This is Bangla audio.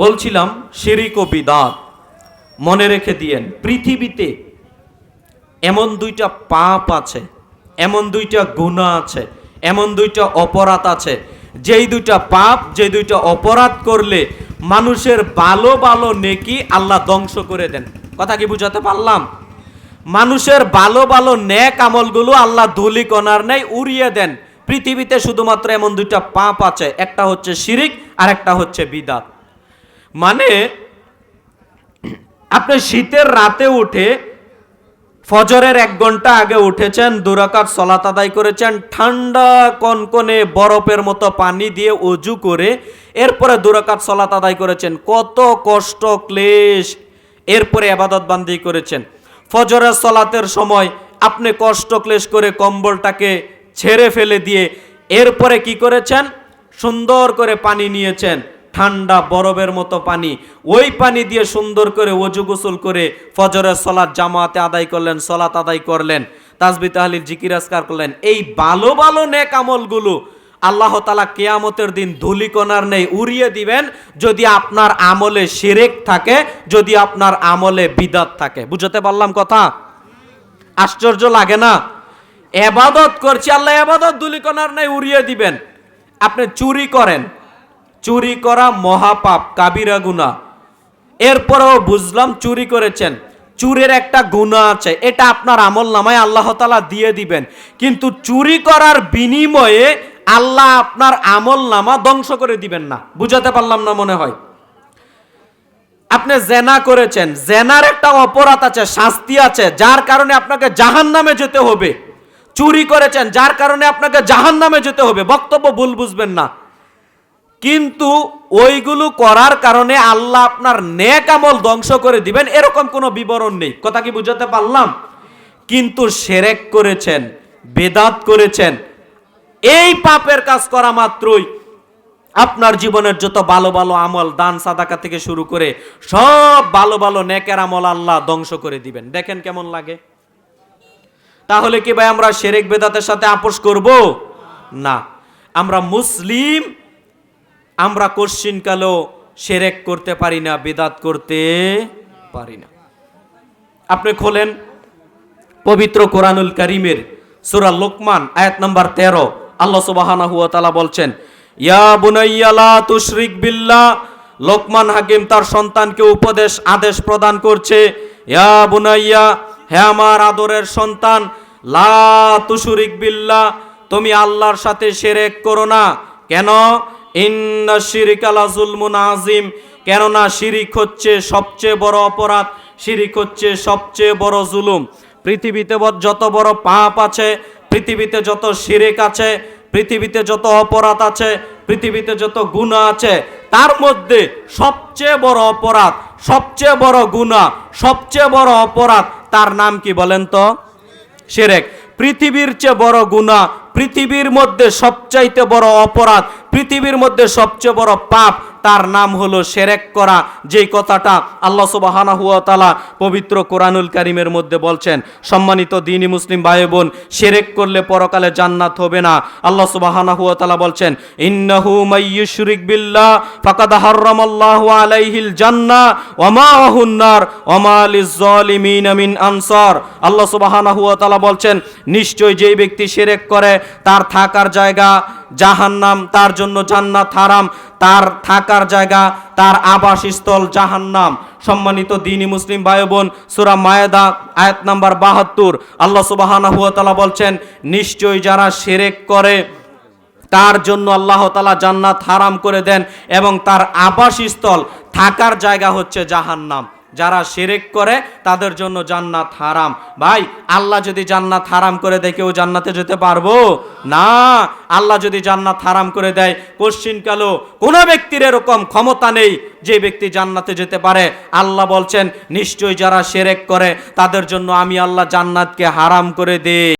বলছিলাম, শিরিক ও বিদাত, মনে রেখে দিয়েন, পৃথিবীতে এমন দুইটা পাপ আছে, এমন দুইটা গুণা আছে, এমন দুইটা অপরাধ আছে, যেই দুইটা পাপ যে দুইটা অপরাধ করলে মানুষের ভালো ভালো নেকি আল্লাহ ধ্বংস করে দেন। কথা কি বুঝাতে পারলাম? মানুষের ভালো ভালো ন্যাক আমলগুলো আল্লাহ ধুলি কণার নেই উড়িয়ে দেন। পৃথিবীতে শুধুমাত্র এমন দুইটা পাপ আছে, একটা হচ্ছে শিরিক আর একটা হচ্ছে বিদাত। মানে আপনি শীতের রাতে উঠে, ফজরের এক ঘণ্টা আগে উঠেছেন দুরাকাত সলাত আদায় করেছেন, ঠান্ডা কনকনে বরফের মতো পানি দিয়ে অজু করে, এরপরে দুরাকাত সলাত আদায় করেছেন। কত কষ্ট, ক্লেশ। এরপরে আবাদত বান্দি করেছেন। ফজরের সলাতের সময় আপনি কষ্ট, ক্লেশ করে কম্বলটাকে ছেড়ে ফেলে দিয়ে, এরপরে কি করেছেন? সুন্দর করে পানি নিয়েছেন। ঠান্ডা বরফের মতো পানি। ওই পানি দিয়ে সুন্দর করে অজু গোসল করে ফজরের সলাৎ জামাতে আদায় করলেন সলাত আদায় করলেন তাজবি তাহলিল জিকিরাজকার করলেন। এই ভালো ভালো নেক আমলগুলো আল্লাহ তালা কেয়ামতের দিন ধুলিকণার নেই, উড়িয়ে দিবেন যদি আপনার আমলে শিরেক থাকে, যদি আপনার আমলে বিদাত থাকে। বুঝতে পারলাম কথা? আশ্চর্য লাগে না? এবাদত করছি, আল্লাহ এবাদত দুলিকণার নেই, উড়িয়ে দিবেন। আপনি চুরি করেন। চুরি করা মহাপাপ, কাবিরা গুণা এরপরেও বুঝলাম চুরি করেছেন। চুরের একটা গুণা আছে, এটা আপনার আমল নামায় আল্লাহ তালা দিয়ে দিবেন। কিন্তু চুরি করার বিনিময়ে আল্লাহ আপনার আমল নামা ধ্বংস করে দিবেন না। বুঝাতে পারলাম না মনে হয়? আপনি জেনা করেছেন, জেনার একটা অপরাধ আছে, শাস্তি আছে, যার কারণে আপনাকে জাহান নামে যেতে হবে। চুরি করেছেন, যার কারণে আপনাকে জাহান নামে যেতে হবে। বক্তব্য ভুল বুঝবেন না। কিন্তু ওইগুলো করার কারণে আল্লাহ আপনার নেক আমল ধ্বংস করে দিবেন, এরকম কোনো বিবরণ নেই। কথা কি বুঝাতে পারলাম? কিন্তু সেরেক করেছেন, বেদাত করেছেন, এই পাপের কাজ করা মাত্রই আপনার জীবনের যত ভালো ভালো আমল, দান, সাদাকা থেকে শুরু করে সব ভালো ভালো নেকের আমল আল্লাহ ধ্বংস করে দিবেন। দেখেন কেমন লাগে? তাহলে কি ভাই আমরা সেরেক বেদাতের সাথে আপোষ করব? না। আমরা মুসলিম আমরা কোশ্চিনকালেও সেরেক করতে পারি না, বেদাত করতে পারি না। আপনি খোলেন পবিত্র কোরআনুল করিমের সুরা লোকমান, আয়াত নাম্বার তেরো। আল্লাহ সুবাহানা হুয়া বলছেন, ইয়া বুনাইয়ালা তুশরিক বিল্লাহ। লোকমান হাকিম তার সন্তানকে উপদেশ, আদেশ প্রদান করছে, ইয়া বুনাইয়া, হে আমার আদরের সন্তান, লা তুশরিক বিল্লাহ, তুমি আল্লাহর সাথে সেরেক করো না। কেন? ইন্না শিরিক আলা জুলমুন আজিম কেননা শিরিক হচ্ছে সবচেয়ে বড় অপরাধ, শিরিক হচ্ছে সবচেয়ে বড় জুলুম। পৃথিবীতে যত বড় পাপ আছে, পৃথিবীতে যত শিরেক আছে, পৃথিবীতে যত অপরাধ আছে, পৃথিবীতে যত গুণা আছে, তার মধ্যে সবচেয়ে বড় অপরাধ, সবচেয়ে বড় গুণা সবচেয়ে বড় অপরাধ, তার নাম কি বলেন তো? সেরেক পৃথিবীর চেয়ে বড় গুণা পৃথিবীর মধ্যে সবচাইতে বড় অপরাধ পৃথিবীর মধ্যে সবচেয়ে বড় পাপ, তার নাম হলো সেরেক করা। যেই কথাটা আল্লাহ সুবাহানা হুয়া তালা পবিত্র কোরআনুল কারিমের মধ্যে বলছেন, সম্মানিত দিনী মুসলিম ভাই বোন সেরেক করলে পরকালে জান্নাত হবে না। আল্লাহ সুবাহানা হুয়া তালা বলছেন, ইন্নাহু মাইয়ুশরিক বিল্লাহ, ফাকাদ হাররামাল্লাহু আলাইহিল জান্নাহ, ওয়া মাআহুন নার ওয়া মা লিয-যালিমিন মিন আনসার। আল্লাহ সুবহানাহু ওয়া তাআলা বলছেন, নিশ্চয় যেই ব্যক্তি শিরক করে, তার থাকার জায়গা জাহান্নাম, তার জন্য জান্নাত হারাম, তার থাকার জায়গা, তার আবাসস্থল জাহান্নাম। সম্মানিত দিনী মুসলিম ভাই বোন সূরা মায়েদা, আয়াত নাম্বার বাহাত্তর। আল্লাহ তাআলা বলছেন নিশ্চয় যারা সেরেক করে, তার জন্য আল্লাহ তালা জান্নাত হারাম করে দেন এবং তার আবাসস্থল, থাকার জায়গা হচ্ছে জাহান্নাম। যারা সেরেক করে, তাদের জন্য জান্নাত হারাম। ভাই, আল্লাহ যদি জান্নাত হারাম করে দেয়, কেউ জান্নাতে যেতে পারব? না। আল্লাহ যদি জান্নাত হারাম করে দেয়, কোশ্চিনকালও কোনো ব্যক্তির এরকম ক্ষমতা নেই যে ব্যক্তি জান্নাতে যেতে পারে। আল্লাহ বলছেন, নিশ্চয়ই যারা সেরেক করে, তাদের জন্য আমি আল্লাহ জান্নাতকে হারাম করে দেই।